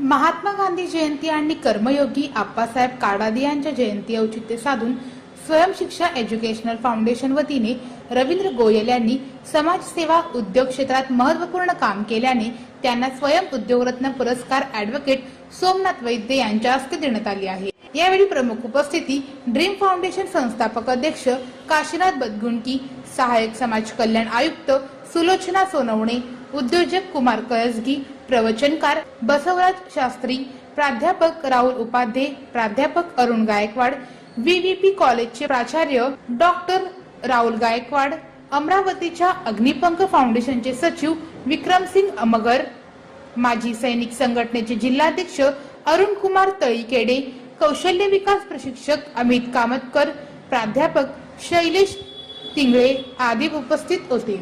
महात्मा गांधी जयंती आणि कर्मयोगी आप्पासाहेब काडादी यांच्या जयंती औचित्य साधून स्वयंशिक्षा एज्युकेशनल फाउंडेशन वतीने रवींद्र गोयल यांनी समाजसेवा उद्योग क्षेत्रात महत्त्वपूर्ण काम केल्याने त्यांना स्वयं उद्योगरत्न पुरस्कार ऍडव्होकेट सोमनाथ वैद्य यांच्या हस्ते देण्यात आली आहे. यावेळी प्रमुख उपस्थिती ड्रीम फाउंडेशन संस्थापक अध्यक्ष काशीनाथ बदगुंटी सहाय्यक समाज कल्याण आयुक्त सुलोचना सोनवणे उद्योजक कुमार कळसगी प्रवचनकार बसवराज शास्त्री प्राध्यापक राहुल उपाध्ये प्राध्यापक अरुण गायकवाड व्हीव्हीपी कॉलेजचे प्राचार्य डॉक्टर राहुल गायकवाड अमरावतीच्या अग्निपंख फाउंडेशनचे सचिव विक्रमसिंग अमगर माजी सैनिक संघटनेचे जिल्हाध्यक्ष अरुण कुमार तळीकेडे कौशल्य विकास प्रशिक्षक अमित कामतकर प्राध्यापक शैलेश तिंगळे आदी उपस्थित होते.